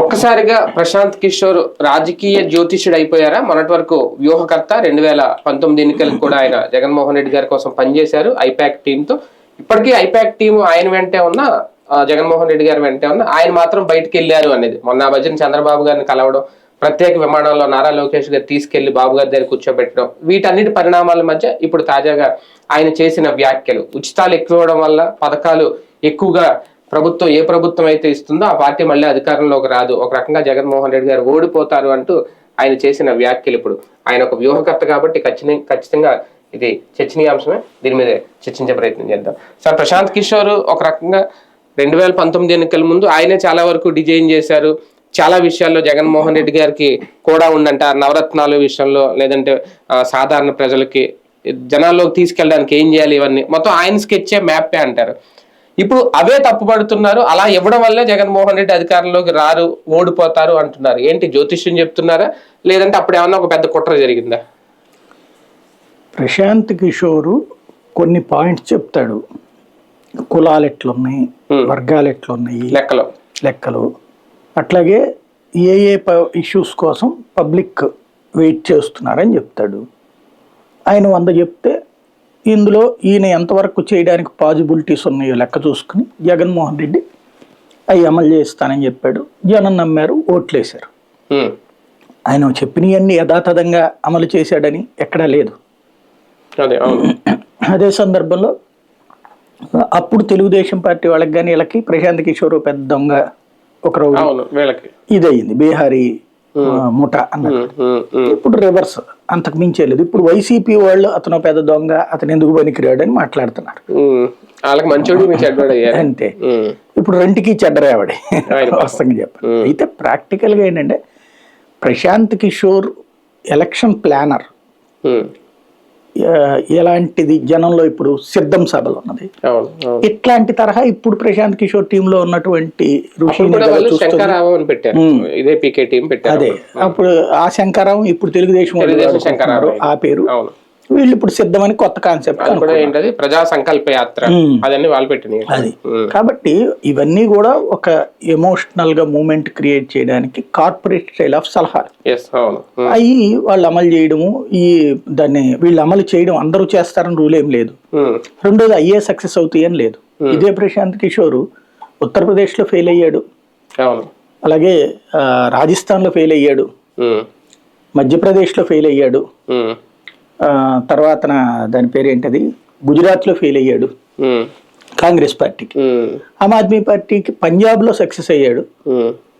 ఒక్కసారిగా ప్రశాంత్ కిషోర్ రాజకీయ జ్యోతిష్యుడు అయిపోయారా? మొన్నటి వరకు వ్యూహకర్త రెండు వేల పంతొమ్మిది ఎన్నికలకు కూడా ఆయన జగన్మోహన్ రెడ్డి గారి కోసం పనిచేశారు ఐపాక్ టీంతో ఇప్పటికీ ఐపాక్ టీం ఆయన వెంటే ఉన్న జగన్మోహన్ రెడ్డి గారి వెంటే ఉన్న ఆయన మాత్రం బయటకు వెళ్ళారు అనేది. మొన్న భజన చంద్రబాబు గారిని కలవడం ప్రత్యేక విమానంలో నారా లోకేష్ గారు తీసుకెళ్ళి బాబు గారి దగ్గర కూర్చోబెట్టడం వీటన్నిటి పరిణామాల మధ్య ఇప్పుడు తాజాగా ఆయన చేసిన వ్యాఖ్యలు. ఉచితాలు ఎక్కువ వల్ల పథకాలు ఎక్కువగా ప్రభుత్వం ఏ ప్రభుత్వం అయితే ఇస్తుందో ఆ పార్టీ మళ్ళీ అధికారంలోకి రాదు. ఒక రకంగా జగన్మోహన్ రెడ్డి గారు ఓడిపోతారు అంటూ ఆయన చేసిన వ్యాఖ్యలు ఇప్పుడు. ఆయన ఒక వ్యూహకర్త కాబట్టి ఖచ్చితంగా ఖచ్చితంగా ఇది చర్చనీయాంశమే. దీని మీద చర్చించే ప్రయత్నం చేద్దాం. సార్ ప్రశాంత్ కిషోర్ ఒక రకంగా రెండు వేల పంతొమ్మిది ఎన్నికల ముందు ఆయనే చాలా వరకు డిజైన్ చేశారు. చాలా విషయాల్లో జగన్మోహన్ రెడ్డి గారికి కూడా ఉందంట నవరత్నాల విషయంలో లేదంటే సాధారణ ప్రజలకి జనాల్లోకి తీసుకెళ్ళడానికి ఏం చేయాలి ఇవన్నీ. మొత్తం ఆయన స్కెచ్చే మ్యాపే అంటారు. ఇప్పుడు అవే తప్పుపడుతున్నారు అలా ఇవ్వడం వల్లే జగన్మోహన్ రెడ్డి అధికారంలోకి రారు ఓడిపోతారు అంటున్నారు. ఏంటి జ్యోతిష్యం చెప్తున్నారా? లేదంటే అప్పుడు ఏమన్నా ఒక పెద్ద కుట్ర జరిగిందా? ప్రశాంత్ కిషోరు కొన్ని పాయింట్స్ చెప్తాడు. కులాలు ఎట్లున్నాయి. వర్గాలు ఎట్లున్నాయి లెక్కలో. లెక్కలు. అట్లాగే ఏ ఏ ఇష్యూస్ కోసం పబ్లిక్ వెయిట్ చేస్తున్నారని చెప్తాడు. ఆయన వంద చెప్తే ఇందులో ఈయన ఎంతవరకు చేయడానికి పాజిబిలిటీస్ ఉన్నాయో లెక్క చూసుకుని జగన్మోహన్ రెడ్డి అవి అమలు చేస్తానని చెప్పాడు. జనం నమ్మారు ఓట్లేశారు. ఆయన చెప్పినవన్నీ యథాతథంగా అమలు చేశాడని ఎక్కడా లేదు. అదే సందర్భంలో అప్పుడు తెలుగుదేశం పార్టీ వాళ్ళకి కానీ వీళ్ళకి ప్రశాంత్ కిషోర్ పెద్ద దొంగ ఒక రోజు ఇదయింది. బీహారీ ముఠ అన్నట్టు. ఇప్పుడు రివర్స్. అంతకు మించే లేదు. ఇప్పుడు వైసీపీ వాళ్ళు అతను పెద్ద దొంగ అతను ఎందుకు పనికిరాడు అని మాట్లాడుతున్నారు. వాళ్ళకి మంచోడు అంతే. ఇప్పుడు రెండుకి చెడ్డరేవాడే. వాస్తవంగా చెప్పాలి. అయితే ప్రాక్టికల్గా ఏంటంటే ప్రశాంత్ కిషోర్ ఎలక్షన్ ప్లానర్ ఎలాంటిది జనంలో ఇప్పుడు సిద్ధం సభలు ఉన్నది ఇట్లాంటి తరహా ఇప్పుడు ప్రశాంత్ కిషోర్ ఉన్నటువంటి చూస్తుంది. శంకరావు అని పెట్టారు. ఇదే పీకే టీం పెట్టారు అదే. అప్పుడు. ఆ శంకరం ఇప్పుడు తెలుగుదేశం శంకరావు. ఆ పేరు. వీళ్ళు ఇప్పుడు సిద్ధమని కొత్త కాన్సెప్ట్ ఏంటది? ప్రజా సంకల్ప యాత్ర. అదన్నీ వాళ్ళు పెట్టినాయి. అది. కాబట్టి ఇవన్నీ కూడా ఒక ఎమోషనల్గా మూమెంట్ క్రియేట్ చేయడానికి కార్పొరేట్ స్టైల్ ఆఫ్ సలహాలు. ఉమ్, అవి వాళ్ళు అమలు చేయడము ఈ దాన్ని వీళ్ళు అమలు చేయడం అందరూ చేస్తారని రూల్ ఏం లేదు. రెండోది అయ్యే సక్సెస్ అవుతాయి అని లేదు ఇదే ప్రశాంత్ కిషోర్ ఉత్తరప్రదేశ్లో ఫెయిల్ అయ్యాడు. అలాగే ఆ, రాజస్థాన్లో ఫెయిల్ అయ్యాడు. ఉమ్, మధ్యప్రదేశ్లో ఫెయిల్ అయ్యాడు. తర్వాత దాని పేరు ఏంటది? గుజరాత్లో ఫెయిల్ అయ్యాడు. కాంగ్రెస్ పార్టీకి. ఆమ్ ఆద్మీ పార్టీకి పంజాబ్లో సక్సెస్ అయ్యాడు.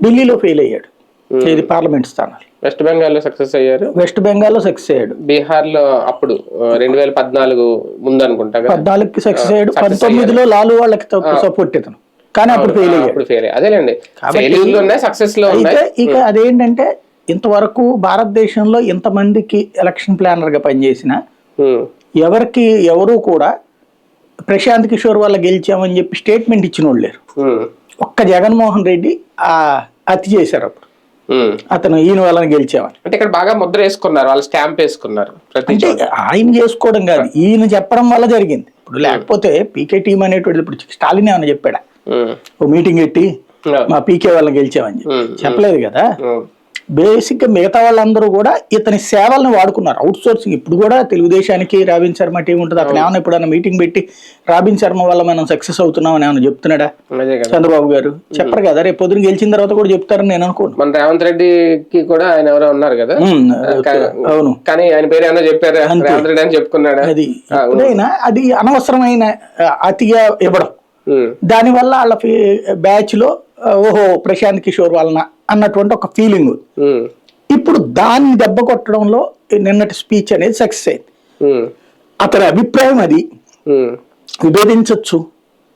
ఢిల్లీలో ఫెయిల్ అయ్యాడు. ఇది పార్లమెంట్ స్థానాలు. వెస్ట్ బెంగాల్లో సక్సెస్ అయ్యారు. వెస్ట్ బెంగాల్లో సక్సెస్ అయ్యాడు. బీహార్లో అప్పుడు రెండు వేల పద్నాలుగు ముందు అనుకుంటా కదా? పద్నాలుగుకి సక్సెస్ అయ్యాడు. పంతొమ్మిదిలో లాలు వాళ్ళకి సపోర్ట్ ఇతను. కానీ అప్పుడు ఫెయిల్ అయ్యాడు. అదేలేండి. సక్సెస్లో అయితే ఇక అదేంటంటే ఇంతవరకు భారతదేశంలో ఇంతమందికి ఎలక్షన్ ప్లానర్గా పనిచేసిన ఎవరికి ఎవరు కూడా ప్రశాంత్ కిషోర్ వల్ల గెలిచామని చెప్పి స్టేట్మెంట్ ఇచ్చిన వాళ్ళు లేరు ఒక్క జగన్మోహన్ రెడ్డి ఆ అతి చేశారు అప్పుడు. అతను ఈయన వలన గెలిచామని. అంటే ఇక్కడ బాగా ముద్ర వేసుకున్నారు వాళ్ళు స్టాంప్ వేసుకున్నారు అంటే ఆయన చేసుకోవడం కాదు ఈయన చెప్పడం వల్ల జరిగింది. ఇప్పుడు లేకపోతే పీకే టీం అనేటువంటిది ఇప్పుడు స్టాలిన్ ఏమన్నా చెప్పాడా? ఓ మీటింగ్ పెట్టి మా పీకే వాళ్ళని గెలిచామని చెప్పి. చెప్పలేదు కదా? ఉమ్, బేసిక్గా మిగతా వాళ్ళందరూ కూడా ఇతని సేవలను వాడుకున్నారు. అవుట్ సోర్సింగ్ ఇప్పుడు కూడా తెలుగుదేశానికి రాబిన్ శర్మ టీం ఉంటుంది. అతను ఏమన్నా ఎప్పుడన్నా మీటింగ్ పెట్టి రాబిన్ శర్మ వల్ల మనం సక్సెస్ అవుతున్నాం అని ఏమన్నా చెప్తున్నాడా? చంద్రబాబు గారు. చెప్పరు కదా రేపు పొద్దున గెలిచిన తర్వాత కూడా చెప్తారని నేను అనుకోను. మన రేవంత్ రెడ్డికి కూడా ఆయన ఎవరో ఉన్నారు కదా? అవును. కానీ ఆయన పేరు ఏమన్నా చెప్పారా? రేవంత్ రెడ్డి అని చెప్పుకున్నాడా? అది ఎప్పుడైనా అది అనవసరమైన అతిగా ఇవ్వడం. దానివల్ల వాళ్ళ బ్యాచ్లో ఓహో ప్రశాంత్ కిషోర్ వలన అన్నటువంటి ఒక ఫీలింగ్ ఇప్పుడు దాన్ని దెబ్బ కొట్టడంలో నిన్నటి స్పీచ్ అనేది సక్సెస్ అయింది అతని అభిప్రాయం అది. విభేదించవచ్చు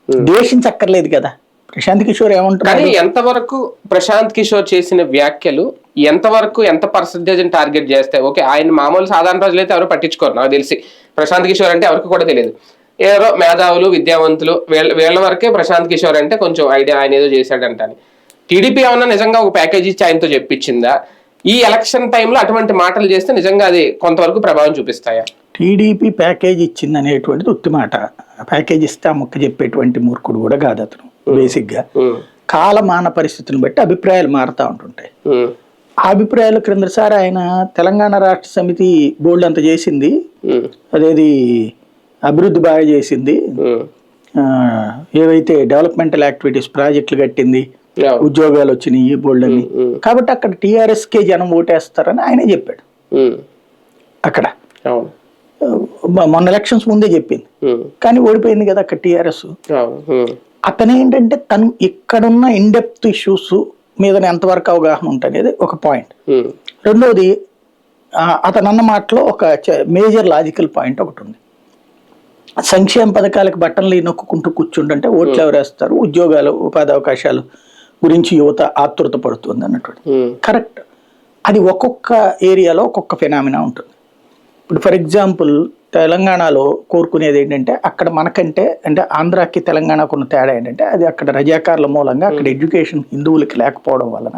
ద్వేషించక్కర్లేదు కదా. ప్రశాంత్ కిషోర్ కానీ ఎంతవరకు ప్రశాంత్ కిషోర్ చేసిన వ్యాఖ్యలు ఎంతవరకు ఎంత పర్సంటేజ్ టార్గెట్ చేస్తాయి? ఓకే ఆయన మామూలు సాధారణ ప్రజలు అయితే ఎవరు పట్టించుకోరు నాకు తెలిసి. ప్రశాంత్ కిషోర్ అంటే ఎవరికి కూడా తెలియదు. ఎవరో మేధావులు విద్యావంతులు వీళ్ళ వీళ్ళ వరకే ప్రశాంత్ కిషోర్ అంటే కొంచెం ఐడియా ఆయన ఏదో చేశాడంట టీడీపీ ఏమన్నా నిజంగా ఒక ప్యాకేజ్ ఇచ్చి ఆయనతో చెప్పించిందా? ఈ ఎలక్షన్ టైంలో అటువంటి మాటలు చేస్తే నిజంగా అది కొంతవరకు ప్రభావం చూపిస్తాయా? టీడీపీ ప్యాకేజ్ ఇచ్చింది అనేటువంటిది ఉత్తి మాట. ప్యాకేజ్ ఇస్తే ఆ ముక్క చెప్పేటువంటి మూర్ఖుడు కూడా కాదు అతను బేసిక్గా ఉమ్, కాలమాన పరిస్థితిని బట్టి అభిప్రాయాలు మారుతూ ఉంటుంటాయి. ఆ అభిప్రాయాలు క్రిందసారి ఆయన తెలంగాణ రాష్ట్ర సమితి బోర్డు అంత చేసింది. అదేది అభివృద్ధి బాగా చేసింది. ఏవైతే డెవలప్మెంటల్ యాక్టివిటీస్ ప్రాజెక్టులు కట్టింది. ఉద్యోగాలు వచ్చినాయి ఈ బోర్డు అని ఉమ్, కాబట్టి అక్కడ టీఆర్ఎస్కే జనం ఓటేస్తారని ఆయనే చెప్పాడు. ఉమ్. అక్కడ. ఆ, మొన్న ఎలక్షన్స్ ముందే చెప్పింది. కానీ ఓడిపోయింది కదా అక్కడ టీఆర్ఎస్. అతను ఏంటంటే తను ఇక్కడున్న ఇన్డెప్త్ ఇష్యూస్ మీద ఎంతవరకు అవగాహన ఉంటుంది ఒక పాయింట్. రెండోది అతను అన్న మాటలో ఒక మేజర్ లాజికల్ పాయింట్ ఒకటి ఉంది. సంక్షేమ పథకాలకు బట్టలు నొక్కుంటూ కూర్చుంటుంటే ఓట్లు ఎవరు వేస్తారు ఉద్యోగాలు ఉపాధి అవకాశాలు గురించి యువత ఆతృత పడుతుంది అన్నటువంటి. ఉమ్, కరెక్ట్ అది ఒక్కొక్క ఏరియాలో ఒక్కొక్క ఫెనామినా ఉంటుంది. ఇప్పుడు ఫర్ ఎగ్జాంపుల్ తెలంగాణలో కోరుకునేది ఏంటంటే అక్కడ మనకంటే అంటే ఆంధ్రాకి తెలంగాణకు ఉన్న తేడా ఏంటంటే అది అక్కడ రజాకారుల మూలంగా అక్కడ ఎడ్యుకేషన్ హిందువులకి లేకపోవడం వలన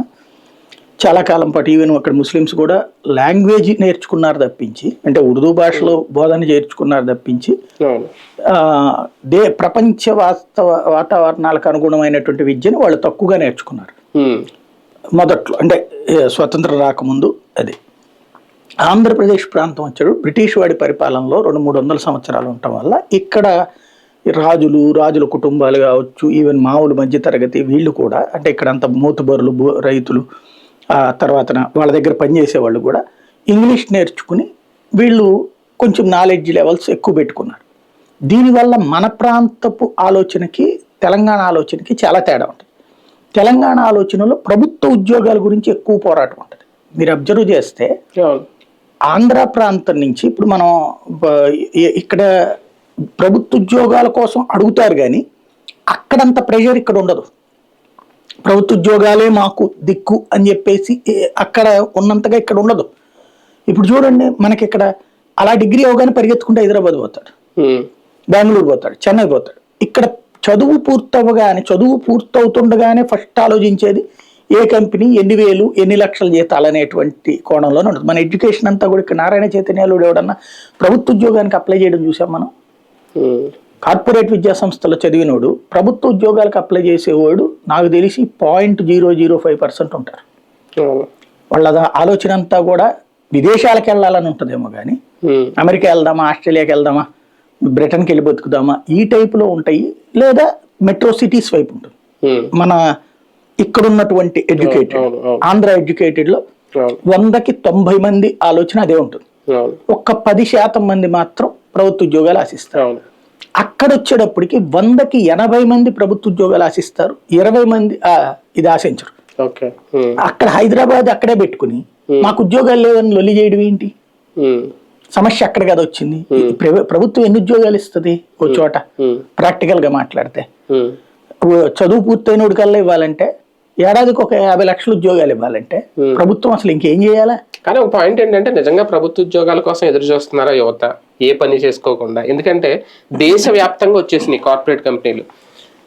చాలా కాలం పాటు ఈవెన్ అక్కడ ముస్లిమ్స్ కూడా లాంగ్వేజ్ నేర్చుకున్నారు తప్పించి అంటే ఉర్దూ భాషలో బోధన చేర్చుకున్నారు తప్పించి దే ప్రపంచ వాస్తవ వాతావరణాలకు అనుగుణమైనటువంటి విద్యను వాళ్ళు తక్కువగా నేర్చుకున్నారు. ఉమ్, మొదట్లో అంటే స్వతంత్రం రాకముందు అది. ఆంధ్రప్రదేశ్ ప్రాంతం వచ్చాడు బ్రిటిష్ వాడి పరిపాలనలో రెండు మూడు వందల సంవత్సరాలు ఉండటం వల్ల ఇక్కడ రాజులు రాజుల కుటుంబాలు కావచ్చు ఈవెన్ మామూలు మధ్యతరగతి వీళ్ళు కూడా అంటే ఇక్కడ అంత మూతుబరులు రైతులు తర్వాత వాళ్ళ దగ్గర పనిచేసే వాళ్ళు కూడా ఇంగ్లీష్ నేర్చుకుని వీళ్ళు కొంచెం నాలెడ్జ్ లెవెల్స్ ఎక్కువ పెట్టుకున్నారు. దీనివల్ల మన ప్రాంతపు ఆలోచనకి తెలంగాణ ఆలోచనకి చాలా తేడా ఉంటుంది. తెలంగాణ ఆలోచనలో ప్రభుత్వ ఉద్యోగాల గురించి ఎక్కువ పోరాటం ఉంటుంది. మీరు అబ్జర్వ్ చేస్తే ఆంధ్ర ప్రాంతం నుంచి ఇప్పుడు మనం ఇక్కడ ప్రభుత్వ ఉద్యోగాల కోసం అడుగుతారు కానీ అక్కడంత ప్రెషర్ ఇక్కడ ఉండదు. ప్రభుత్వ ఉద్యోగాలే మాకు దిక్కు అని చెప్పేసి అక్కడ ఉన్నంతగా ఇక్కడ ఉండదు. ఇప్పుడు చూడండి మనకి ఇక్కడ అలా డిగ్రీ అవగానే పరిగెత్తుకుంటే హైదరాబాద్ పోతాడు. బెంగళూరు పోతాడు చెన్నై పోతాడు. ఇక్కడ చదువు పూర్తవగానే చదువు పూర్తవుతుండగానే ఫస్ట్ ఆలోచించేది ఏ కంపెనీ ఎన్ని వేలు ఎన్ని లక్షల జీతాలు అనేటువంటి కోణంలోనే ఉంటుంది మన ఎడ్యుకేషన్ అంతా కూడా ఇక్కడ నారాయణ చైతన్యాలు ఎవడన్నా ప్రభుత్వ ఉద్యోగానికి అప్లై చేయడం చూసాం మనం? కార్పొరేట్ విద్యా సంస్థలో చదివినోడు ప్రభుత్వ ఉద్యోగాలకు అప్లై చేసేవాడు నాకు తెలిసి point zero zero five percent ఉంటారు. వాళ్ళ ఆలోచన అంతా కూడా విదేశాలకు వెళ్ళాలని ఉంటుందేమో కానీ అమెరికా వెళ్దామా ఆస్ట్రేలియాకి వెళ్దామా బ్రిటన్కి వెళ్ళి బతుకుదామా ఈ టైపులో ఉంటాయి లేదా మెట్రో సిటీస్ వైపు ఉంటుంది. మన ఇక్కడ ఉన్నటువంటి ఎడ్యుకేటెడ్. ఆంధ్ర ఎడ్యుకేటెడ్లో అవును. వందకి తొంభై మంది ఆలోచన అదే ఉంటుంది. ఒక్క పది శాతం మంది మాత్రం ప్రభుత్వ ఉద్యోగాలు ఆశిస్తారు. అక్కడ వచ్చేటప్పటికి వందకి ఎనభై మంది ప్రభుత్వ ఉద్యోగాలు ఆశిస్తారు ఇరవై మంది ఇది ఆశించరు. అక్కడ హైదరాబాద్ అక్కడే పెట్టుకుని మాకు ఉద్యోగాలు లేవని లొల్లి చేయడం ఏంటి? సమస్య అక్కడ కదా వచ్చింది. ప్రభుత్వం ఎన్ని ఉద్యోగాలు ఇస్తుంది? ఓ చోట ప్రాక్టికల్గా మాట్లాడితే. చదువు పూర్తయిన కల్లా ఇవ్వాలంటే ఏడాదికి ఒక యాభై లక్షల ఉద్యోగాలు ఇవ్వాలంటే ప్రభుత్వం అసలు ఇంకేం చేయాలా? కానీ ఒక పాయింట్ ఏంటంటే నిజంగా ప్రభుత్వ ఉద్యోగాల కోసం ఎదురు చూస్తున్నారా యువత? ఏ పని చేసుకోకుండా. ఎందుకంటే దేశవ్యాప్తంగా వచ్చేసినాయి కార్పొరేట్ కంపెనీలు.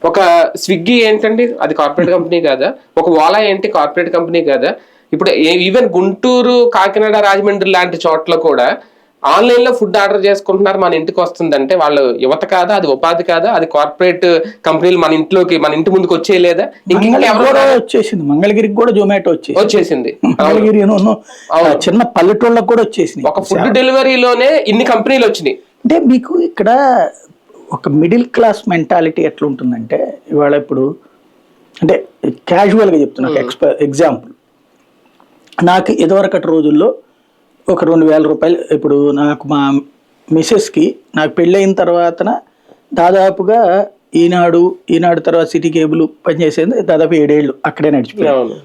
ఒక స్విగ్గీ ఏంటండి? అది కార్పొరేట్ కంపెనీ కాదా? ఒక ఓలా ఏంటి? కార్పొరేట్ కంపెనీ కాదా? ఇప్పుడు ఈవెన్ గుంటూరు కాకినాడ రాజమండ్రి లాంటి చోట్ల కూడా ఆన్లైన్లో ఫుడ్ ఆర్డర్ చేసుకుంటున్నారు మన ఇంటికి వస్తుందంటే వాళ్ళు యువత కాదా అది ఉపాధి కాదా అది కార్పొరేట్ కంపెనీలు మన ఇంట్లోకి మన ఇంటి ముందుకు వచ్చేయలేదా? ఇంకెవరు వచ్చేసింది మంగళగిరికి కూడా జొమాటో వచ్చేసింది. వచ్చేసింది. మంగళగిరి చిన్న పల్లెటూళ్ళకు కూడా వచ్చేసింది ఒక ఫుడ్ డెలివరీలోనే ఇన్ని కంపెనీలు వచ్చినాయి. అంటే మీకు ఇక్కడ ఒక మిడిల్ క్లాస్ మెంటాలిటీ ఎట్లా ఉంటుందంటే ఇవాళ ఇప్పుడు అంటే క్యాజువల్గా చెప్తున్నా ఎక్స్ప ఎగ్జాంపుల్ నాకు ఇదివరకటి రోజుల్లో ఒక రెండు వేల రూపాయలు. ఇప్పుడు నాకు మా మిసెస్కి నాకు పెళ్ళయిన తర్వాతన దాదాపుగా ఈనాడు ఈనాడు తర్వాత సిటీ కేబుల్ పనిచేసేది దాదాపు ఏడేళ్ళు అక్కడే నడిచిపోయాను.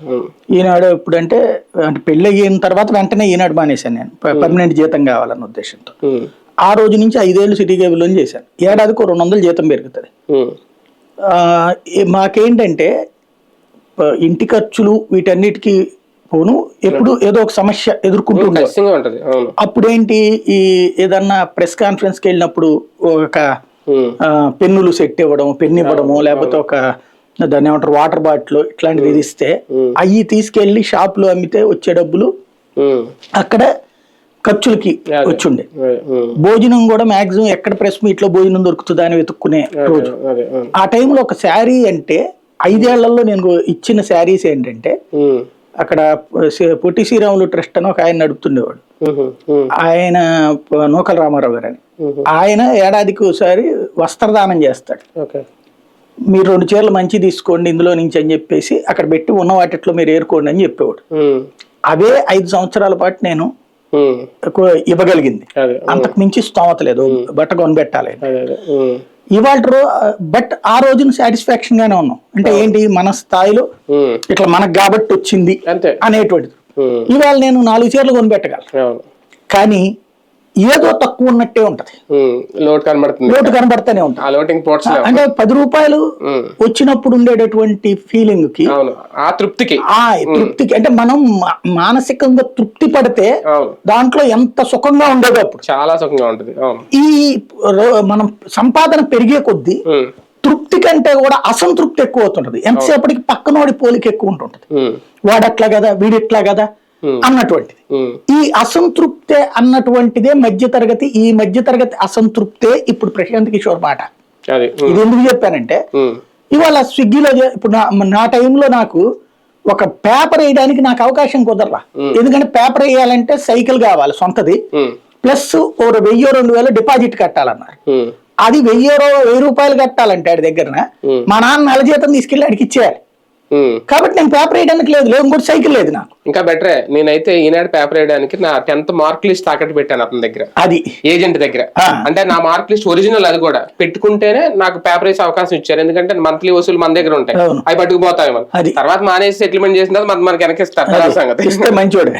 ఈనాడు ఎప్పుడంటే అంటే పెళ్ళి అయిన తర్వాత వెంటనే ఈనాడు మానేశాను నేను. పర్మనెంట్ జీతం కావాలన్న ఉద్దేశంతో. ఆ రోజు నుంచి ఐదేళ్ళు సిటీ కేబుల్లో చేశాను. ఏడాదికి రెండు వందలు జీతం పెరుగుతుంది. మాకేంటంటే ఇంటి ఖర్చులు వీటన్నిటికీ పోను ఎప్పుడు ఏదో ఒక సమస్య ఎదుర్కొంటూ అవును. అప్పుడేంటి ఈ ఏదన్నా ప్రెస్ కాన్ఫరెన్స్కి వెళ్ళినప్పుడు ఒక పెన్నులు సెట్ ఇవ్వడం పెన్ ఇవ్వడము లేకపోతే ఒక దాన్ని ఏమంటారు వాటర్ బాటిల్ ఇట్లాంటివి ఇస్తే అవి తీసుకెళ్ళి షాపులో అమ్మితే వచ్చే డబ్బులు అక్కడ ఖర్చులకి వచ్చుండే. భోజనం కూడా మాక్సిమం ఎక్కడ ప్రెస్ మీట్లో భోజనం దొరుకుతుందా అని వెతుక్కునే రోజు. ఆ. టైంలో ఒక శారీ అంటే ఐదేళ్ళలో నేను ఇచ్చిన శారీస్ ఏంటంటే అక్కడ పొట్టి శ్రీరాములు ట్రస్ట్ అని ఒక ఆయన నడుపుతుండేవాడు. ఆయన నూకల రామారావు గారు అని. ఆయన ఏడాదికి ఒకసారి వస్త్రదానం చేస్తాడు. మీరు రెండు చీరలు మంచి తీసుకోండి ఇందులో నుంచి అని చెప్పేసి అక్కడ పెట్టి ఉన్న వాటిట్లో మీరు ఏరుకోండి అని చెప్పేవాడు. అవే ఐదు సంవత్సరాల పాటు నేను ఇవ్వగలిగింది. అదే అంతకు మించి స్తోమత లేదు. బట్ట కొనిపెట్టాలి. ఇవాళ బట్ ఆ రోజున సాటిస్ఫాక్షన్ గానే ఉన్నాం అంటే ఏంటి మన స్థాయిలో ఇట్లా మనకు కాబట్టి వచ్చింది అనేటువంటిది. ఇవాళ నేను నాలుగు చీరలు కొనిపెట్టగలను. అవును. కానీ ఏదో తక్కువ ఉన్నట్టే ఉంటది. లోటు కనబడుతుంది. లోటు కనబడతానే ఉంటుంది. అంటే పది రూపాయలు వచ్చినప్పుడు ఉండేటటువంటి ఫీలింగ్కి ఆ తృప్తికి. ఆ తృప్తికి. అంటే మనం మానసికంగా తృప్తి పడితే దాంట్లో ఎంత సుఖంగా ఉండేది అప్పుడు. చాలా సుఖంగా ఉంటుంది. ఈ మనం సంపాదన పెరిగే కొద్దీ తృప్తి కంటే కూడా అసంతృప్తి ఎక్కువ అవుతుంటది. ఎంతసేపటికి పక్కనోడి పోలిక ఎక్కువ ఉంటుంటది. ఉమ్, వాడు అట్లా కదా వీడు ఇట్లా కదా. అన్నటువంటిది. ఉమ్, ఈ అసంతృప్తే అన్నటువంటిదే మధ్యతరగతి ఈ మధ్యతరగతి అసంతృప్తే ఇప్పుడు ప్రశాంత్ కిషోర్ మాట. ఉమ్, ఇది ఎందుకు చెప్పానంటే ఇవాళ స్విగ్గీలో ఇప్పుడు నా టైంలో నాకు ఒక పేపర్ వేయడానికి నాకు అవకాశం కుదరలా. ఎందుకంటే పేపర్ వేయాలంటే సైకిల్ కావాలి సొంతది. ప్లస్ ఓ వెయ్యో రెండు వేలు డిపాజిట్ కట్టాలన్నారు. అది వెయ్యో వెయ్యి రూపాయలు కట్టాలంటే ఆడి దగ్గర Hmm. మా నాన్న నెల జీతం తీసుకెళ్ళి ఆడికి ఇచ్చేయాలి. కాబట్టి నేను పేపర్ వేయడానికి లేదు లేదు ఇంకోటి సైకిల్ లేదు నాకు. ఇంకా బెటరే నేనైతే ఈనాడు పేపర్ వేయడానికి నా టెన్త్ మార్క్ లిస్ట్ తాకట్టు పెట్టాను అతని దగ్గర. అది. ఏజెంట్ దగ్గర. అంటే నా మార్క్ లిస్ట్ ఒరిజినల్ అది కూడా. పెట్టుకుంటేనే నాకు పేపర్ వేసే అవకాశం ఇచ్చారు. ఎందుకంటే మంత్లీ వసూలు మన దగ్గర ఉంటాయి. అవి పట్టుకుపోతాయి మనం. తర్వాత మానేసి సెటిల్మెంట్ చేసిన తర్వాత మనకి వెనక్కి ఇస్తారు సంగతి. మంచోడే.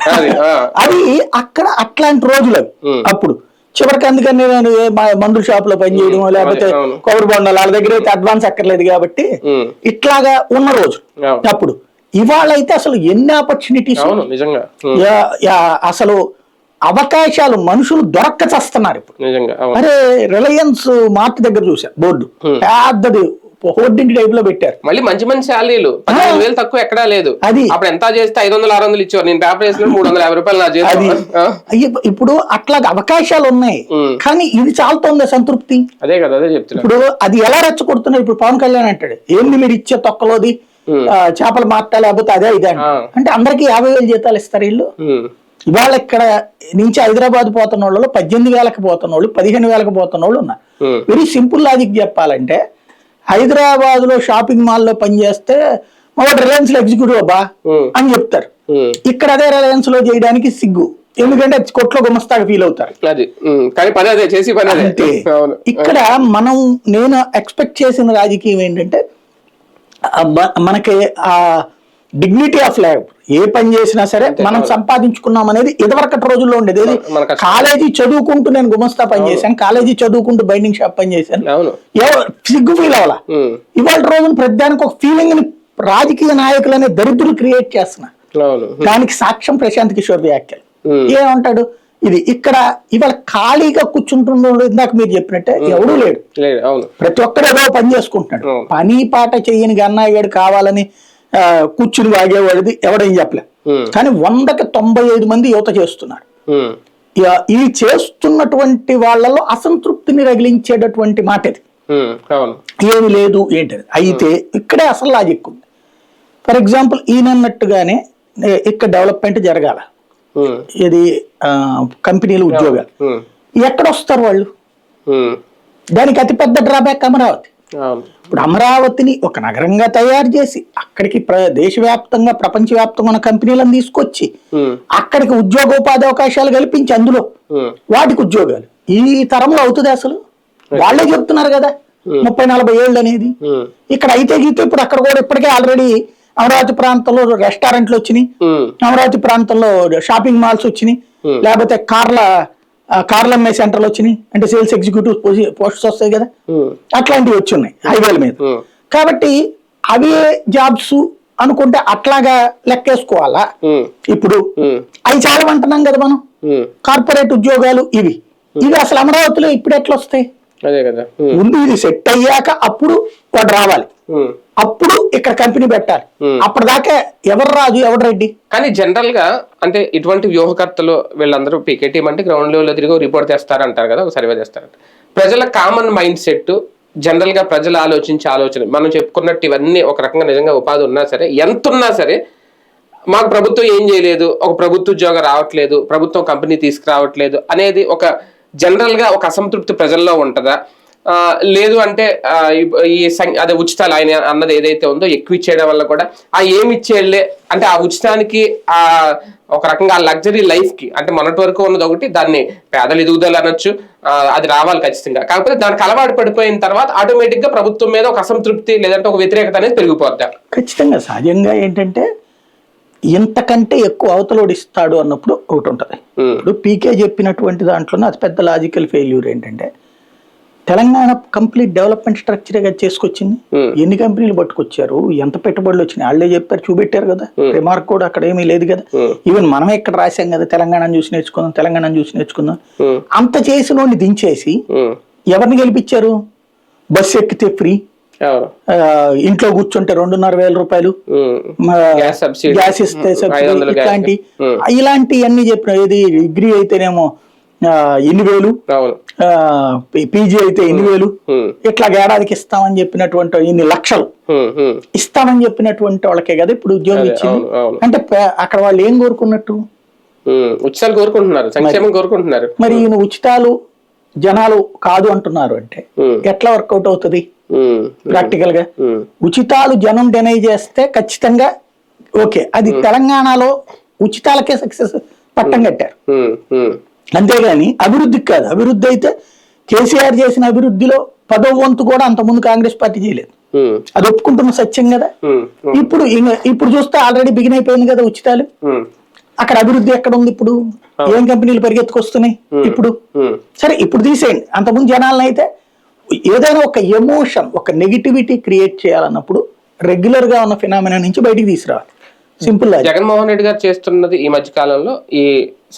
అది, అక్కడ అట్లాంటి రోజులు. అప్పుడు చివరికి అందుకని నేను మందుల షాప్లో పనిచేయడం లేకపోతే. కొబ్బరి బొండాలు వాళ్ళ దగ్గర అయితే అడ్వాన్స్ అక్కర్లేదు కాబట్టి ఇట్లాగా ఉన్న రోజు. అప్పుడు ఇవాళ అయితే అసలు ఎన్ని ఆపర్చునిటీస్ అసలు అవకాశాలు మనుషులు దొరక్క చస్తున్నారు ఇప్పుడు. అరే రిలయన్స్ మార్ట్ దగ్గర చూసా బోర్డు. పెద్దది హోర్డింగ్ టైప్లో పెట్టారు. మళ్ళీ మంచి మంచి శాలరీలు. పదిహేను వేలు తక్కువ ఎక్కడా లేదు. అది. అప్పుడు ఎంత చేస్తే ఐదు వందలు ఆరు వందలు ఇచ్చేవారు. నేను పేపర్ వేసిన మూడు వందల యాభై రూపాయలు నా అది. జీతం ఇప్పుడు అట్లాగ అవకాశాలు ఉన్నాయి. కానీ ఇది చాలుతోంది సంతృప్తి. అదే కదా అదే చెప్తున్నా. ఇప్పుడు అది ఎలా రెచ్చగొడుతున్నారు ఇప్పుడు పవన్ కళ్యాణ్ అంటాడు ఏంది మీరు ఇచ్చే తొక్కలోది? చేపలు మార్తా లేకపోతే అదే ఇదే. అంటే అందరికి యాభై వేలు జీతాలు ఇస్తారు వీళ్ళు. ఇవాళ ఇక్కడ నుంచి హైదరాబాద్ పోతున్న వాళ్ళు పద్దెనిమిది వేలకు పోతున్న వాళ్ళు పదిహేను వేలకు పోతున్న వాళ్ళు ఉన్నారు. వెరీ సింపుల్ లాజిక్ చెప్పాలంటే హైదరాబాద్లో షాపింగ్ మాల్లో పనిచేస్తే ఒకటి రిలయన్స్లో ఎగ్జిక్యూటివ్ అబ్బా అని చెప్తారు. ఇక్కడ అదే రిలయన్స్లో చేయడానికి సిగ్గు. ఎందుకంటే కొట్లో గుమస్తాగా ఫీల్ అవుతారు. చేసి అంతే. ఇక్కడ మనం నేను ఎక్స్పెక్ట్ చేసిన రాజకీయం ఏంటంటే మనకి ఆ డిగ్నిటీ ఆఫ్ లైఫ్ ఏ పని చేసినా సరే మనం సంపాదించుకున్నాం అనేది ఇదివరకటి రోజుల్లో ఉండేది. ఏది. కాలేజీ చదువుకుంటూ నేను గుమస్తా పని చేశాను. కాలేజీ చదువుకుంటూ బైండింగ్ షాప్ పని చేశాను. సిగ్గు ఫీల్ అవ్వాలా? ఇవాళ రోజున ప్రతిదానికి ఒక ఫీలింగ్ని రాజకీయ నాయకులనే దరిద్రులు క్రియేట్ చేస్తున్నారు దానికి సాక్ష్యం ప్రశాంత్ కిషోర్ వ్యాఖ్యలు. ఏమంటాడు? ఇది ఇక్కడ ఇవాళ ఖాళీగా కూర్చుంటున్నాడు ఇందాక మీరు చెప్పినట్టే ఎవడూ లేడు. ప్రతి ఒక్కరు ఏదో పని చేసుకుంటున్నాడు. పని పాట చెయ్యని గన్నయ్య గడు కావాలని కూర్చుని వాగేవాడిది ఎవడేం చెప్పలే. కానీ వందకి తొంభై ఐదు మంది యువత చేస్తున్నారు. ఈ చేస్తున్నటువంటి వాళ్ళలో అసంతృప్తిని రగిలించేటటువంటి మాట ఇది ఏమి లేదు ఏంటది? అయితే ఇక్కడే అసలు లాజిక్ ఉంది. ఫర్ ఎగ్జాంపుల్ ఈయనన్నట్టుగానే ఇక్కడ డెవలప్మెంట్ జరగాల. ఇది కంపెనీలు ఉద్యోగాలు. ఉమ్, ఎక్కడ వస్తారు వాళ్ళు? దానికి అతిపెద్ద డ్రాబ్యాక్ అమరావతి ఇప్పుడు అమరావతిని ఒక నగరంగా తయారు చేసి అక్కడికి ప్ర దేశవ్యాప్తంగా ప్రపంచవ్యాప్తంగా ఉన్న కంపెనీలను తీసుకొచ్చి అక్కడికి ఉద్యోగోపాధి అవకాశాలు కల్పించి అందులో వాటికి ఉద్యోగాలు. ఈ తరంలో అవుతుంది అసలు. వాళ్ళే చెప్తున్నారు కదా. ముప్పై నలభై ఏళ్ళు అనేది. ఇక్కడ అయితే గీతే ఇప్పుడు అక్కడ కూడా ఇప్పటికే ఆల్రెడీ అమరావతి ప్రాంతంలో రెస్టారెంట్లు వచ్చినాయి. అమరావతి ప్రాంతంలో షాపింగ్ మాల్స్ వచ్చినాయి. లేకపోతే కార్ల కార్ల అమ్మే సెంటర్లు వచ్చినాయి. అంటే సేల్స్ ఎగ్జిక్యూటివ్ పోస్ట్స్ వస్తాయి కదా. అట్లాంటివి వచ్చి ఉన్నాయి హైవేల మీద. కాబట్టి అవే జాబ్స్ అనుకుంటే అట్లాగా లెక్కేసుకోవాలా? ఇప్పుడు అవి చాలా అంటున్నాం కదా మనం. కార్పొరేట్ ఉద్యోగాలు ఇవి. ఇవి అసలు అమరావతిలో ఇప్పుడు ఎట్లా వస్తాయి ముందు ఇది సెట్ అయ్యాక అప్పుడు వాడు రావాలి. అప్పుడు ఇక్కడ కంపెనీ పెట్టాలి. Hmm. అప్పటిదాకా ఎవరు రాజు ఎవరు రెడ్డి? కానీ జనరల్గా అంటే ఇటువంటి వ్యూహకర్తలు వీళ్ళందరూ పీకే టీం అంటే గ్రౌండ్ లెవెల్ తిరిగి రిపోర్ట్ చేస్తారంటారు కదా ఒక సర్వే చేస్తారంట. ప్రజల కామన్ మైండ్ సెట్ జనరల్గా ప్రజలు ఆలోచించే ఆలోచన మనం చెప్పుకున్నట్టు ఇవన్నీ ఒక రకంగా నిజంగా ఉపాధి ఉన్నా సరే ఎంత ఉన్నా సరే మాకు ప్రభుత్వం ఏం చేయలేదు ఒక ప్రభుత్వ ఉద్యోగం రావట్లేదు ప్రభుత్వం కంపెనీ తీసుకురావట్లేదు అనేది ఒక జనరల్గా ఒక అసంతృప్తి ప్రజల్లో ఉంటుందా? లేదు అంటే ఈ- అదే ఉచితాలు ఆయన అన్నది ఏదైతే ఉందో ఎక్కువ ఇచ్చేయడం వల్ల కూడా ఆ ఏమి ఇచ్చేళ్ళే అంటే ఆ ఉచితానికి ఆ ఒక రకంగా ఆ లగ్జరీ లైఫ్కి అంటే మొన్నటి వరకు ఉన్నది ఒకటి దాన్ని పేదలు ఎదుగుదల అనొచ్చు అది రావాలి ఖచ్చితంగా. కాకపోతే దానికి అలవాటు పడిపోయిన తర్వాత ఆటోమేటిక్గా ప్రభుత్వం మీద ఒక అసంతృప్తి లేదంటే ఒక వ్యతిరేకత అనేది పెరిగిపోద్ది. ఖచ్చితంగా సహజంగా ఏంటంటే ఇంతకంటే ఎక్కువ అవతలోడు ఇస్తాడు అన్నప్పుడు ఒకటి ఉంటుంది. ఇప్పుడు పీకే చెప్పినటువంటి దాంట్లోనే అతి పెద్ద లాజికల్ ఫెయిల్యూర్ ఏంటంటే తెలంగాణ కంప్లీట్ డెవలప్మెంట్ స్ట్రక్చర్గా చేసుకొచ్చింది. Hmm. ఎన్ని కంపెనీలు పట్టుకొచ్చారు? ఎంత పెట్టుబడులు వచ్చినాయి? వాళ్ళే చెప్పారు చూపెట్టారు కదా. రిమార్క్ కూడా అక్కడ ఏమీ లేదు కదా. Hmm. ఈవెన్ మనమే ఇక్కడ రాశాం కదా తెలంగాణ చూసి నేర్చుకుందాం తెలంగాణ చూసి నేర్చుకుందాం. అంత చేసిన దించేసి ఎవరిని గెలిపించారు? బస్సు ఎక్కితే ఫ్రీ. ఇంట్లో కూర్చుంటే రెండున్నర వేల రూపాయలు. గ్యాస్ ఇస్తే సబ్సిడీ ఇట్లాంటి ఉమ్, ఇలాంటివన్నీ చెప్పిన ఏది డిగ్రీ అయితేనేమో ఎన్ని వేలు? పీజీ అయితే ఎన్ని వేలు? ఇట్లా ఏడాదికి ఇస్తామని చెప్పినటువంటి ఇన్ని లక్షలు. ఇస్తామని చెప్పినటువంటి వాళ్ళకే కదా ఇప్పుడు ఉద్యోగం ఇచ్చింది. అంటే అక్కడ వాళ్ళు ఏం కోరుకున్నట్టు? ఉచితాలు కోరుకుంటున్నారు సంక్షేమం కోరుకుంటున్నారు. మరి ఈయన ఉచితాలు జనాలు కాదు అంటున్నారు అంటే ఎట్లా వర్కౌట్ అవుతుంది? ప్రాక్టికల్గా ఉచితాలు జనం డెనై చేస్తే ఖచ్చితంగా ఓకే. అది తెలంగాణలో ఉచితాలకే సక్సెస్ పట్టం కట్టారు. అంతేగాని అభివృద్ధికి కాదు. అభివృద్ధి అయితే కేసీఆర్ చేసిన అభివృద్ధిలో పదో వంతు కూడా అంతకుముందు కాంగ్రెస్ పార్టీ చేయలేదు. అది ఒప్పుకుంటున్న సత్యం కదా. ఇప్పుడు ఇప్పుడు చూస్తే ఆల్రెడీ బిగిన్ అయిపోయింది కదా ఉచితాలు. అక్కడ అభివృద్ధి ఎక్కడ ఉంది ఇప్పుడు? ఏం కంపెనీలు పరిగెత్తుకొస్తున్నాయి ఇప్పుడు? సరే ఇప్పుడు తీసేయండి. అంతకుముందు జనాలను అయితే ఏదైనా ఒక ఎమోషన్ ఒక నెగిటివిటీ క్రియేట్ చేయాలన్నప్పుడు రెగ్యులర్గా ఉన్న ఫినామినా నుంచి బయటికి తీసుకురావాలి. సింపుల్ జగన్మోహన్ రెడ్డి గారు చేస్తున్నది ఈ మధ్య కాలంలో ఈ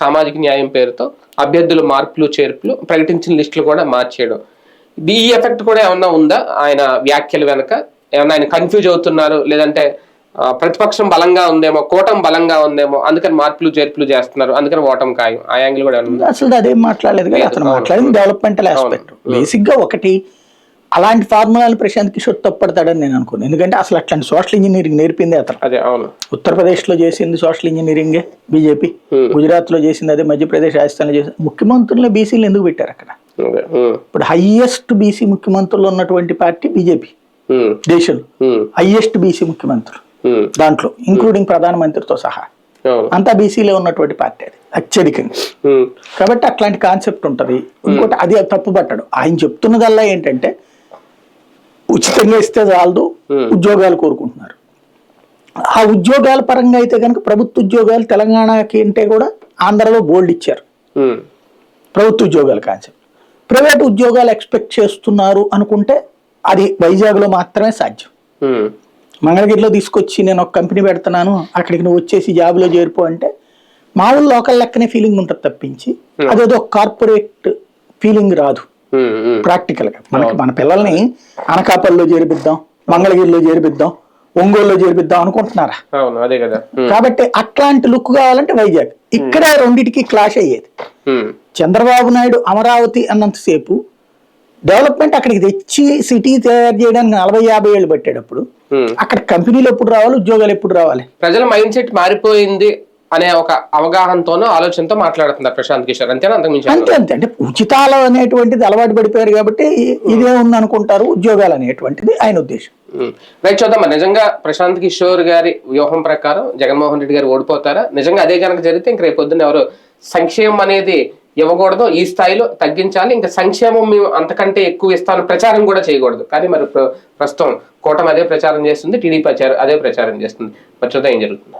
సామాజిక న్యాయం పేరుతో అభ్యర్థుల మార్పులు చేర్పులు ప్రకటించిన లిస్టులు కూడా మార్చేయడం. ఈ ఎఫెక్ట్ కూడా ఏమన్నా ఉందా? ఆయన వ్యాఖ్యల వెనక ఏమన్నా ఆయన కన్ఫ్యూజ్ అవుతున్నారు? లేదంటే ప్రతిపక్షం బలంగా ఉందేమో కూటం బలంగా ఉందేమో అందుకని మార్పులు చేర్పులు చేస్తున్నారు అందుకని ఓటం ఖాయం. ఆ యాంగిల్ కూడా? అసలు అదేం మాట్లాడలేదు అతను. మాట్లాడింది డెవలప్మెంటల్ ఆస్పెక్ట్ బేసిక్గా ఒకటి అలాంటి ఫార్ములాలు ప్రశాంత్ కిషోర్ తప్పడతాడని నేను అనుకోను. ఎందుకంటే అసలు అట్లాంటి సోషల్ ఇంజనీరింగ్ నేర్పింది అతను. అదే అవును. ఉత్తరప్రదేశ్లో చేసింది సోషల్ ఇంజనీరింగే బీజేపీ. గుజరాత్లో చేసింది అదే మధ్యప్రదేశ్ రాజస్థాన్లో చేసింది ముఖ్యమంత్రులు బీసీలు ఎందుకు పెట్టారు అక్కడ? ఇప్పుడు హైయెస్ట్ బీసీ ముఖ్యమంత్రులు ఉన్నటువంటి పార్టీ బీజేపీ. దేశంలో. హైయెస్ట్ బీసీ ముఖ్యమంత్రులు. దాంట్లో ఇంక్లూడింగ్ ప్రధానమంత్రితో సహా. అంతా బీసీలో ఉన్నటువంటి పార్టీ అది అత్యధికంగా. కాబట్టి అట్లాంటి కాన్సెప్ట్ ఉంటది. ఇంకోటి అది తప్పు పట్టడు ఆయన చెప్తున్నదల్లా ఏంటంటే ఉచితంగా ఇస్తే చాలదు. ఉద్యోగాలు కోరుకుంటున్నారు. ఆ ఉద్యోగాల పరంగా అయితే కనుక ప్రభుత్వ ఉద్యోగాలు తెలంగాణకి అంటే కూడా ఆంధ్రలో బోల్డ్ ఇచ్చారు. ప్రభుత్వ ఉద్యోగాల కాన్సెప్ట్. ప్రైవేట్ ఉద్యోగాలు ఎక్స్పెక్ట్ చేస్తున్నారు అనుకుంటే అది వైజాగ్లో మాత్రమే సాధ్యం. మంగళగిరిలో తీసుకొచ్చి నేను ఒక కంపెనీ పెడుతున్నాను అక్కడికి నువ్వు వచ్చేసి జాబ్లో చేరిపో అంటే మామూలు లోకల్ లెక్కనే ఫీలింగ్ ఉంటుంది తప్పించి అదేదో కార్పొరేట్ ఫీలింగ్ రాదు. ఉమ్, ఉమ్, ప్రాక్టికల్గా మనకి మన పిల్లల్ని అనకాపల్లిలో చేర్పిద్దాం మంగళగిరిలో చేర్పిద్దాం ఒంగోలులో చేర్పిద్దాం అనుకుంటున్నారా? అదే కదా. కాబట్టి అట్లాంటి లుక్ కావాలంటే వైజాగ్. ఇక్కడే రెండిటికి క్లాష్ అయ్యేది. చంద్రబాబు నాయుడు అమరావతి అన్నంతసేపు డెవలప్మెంట్ అక్కడికి తెచ్చి సిటీ తయారు చేయడానికి నలభై యాభై ఏళ్ళు పట్టేటప్పుడు. అక్కడ కంపెనీలు ఎప్పుడు రావాలి ఉద్యోగాలు ఎప్పుడు రావాలి? ప్రజల మైండ్ సెట్ మారిపోయింది. అనే ఒక అవగాహనతోనో ఆలోచనతో మాట్లాడుతున్నారు ప్రశాంత్ కిషోర్. అంతేనా? అంతకుమించి అంతే అంతే. అంటే ఉచితాలు అనేటువంటిది అలవాటు పడిపోయారు కాబట్టి ఇదే ఉంది అనుకుంటారు ఉద్యోగాలు అనేటువంటిది ఆయన ఉద్దేశం. రైట్ చూద్దాం నిజంగా ప్రశాంత్ కిషోర్ గారి వ్యూహం ప్రకారం జగన్మోహన్ రెడ్డి గారు ఓడిపోతారా? నిజంగా అదే కనుక జరిగితే ఇంక రేపు పొద్దున్న ఎవరు సంక్షేమం అనేది ఇవ్వకూడదు ఈ స్థాయిలో తగ్గించాలి. ఇంకా సంక్షేమం మేము అంతకంటే ఎక్కువ ఇస్తాను ప్రచారం కూడా చేయకూడదు. కానీ మరి ప్ర- ప్రస్తుతం కూటమి అదే ప్రచారం చేస్తుంది టీడీపీ అదే ప్రచారం చేస్తుంది. మరి చూద్దాం ఏం జరుగుతుంది.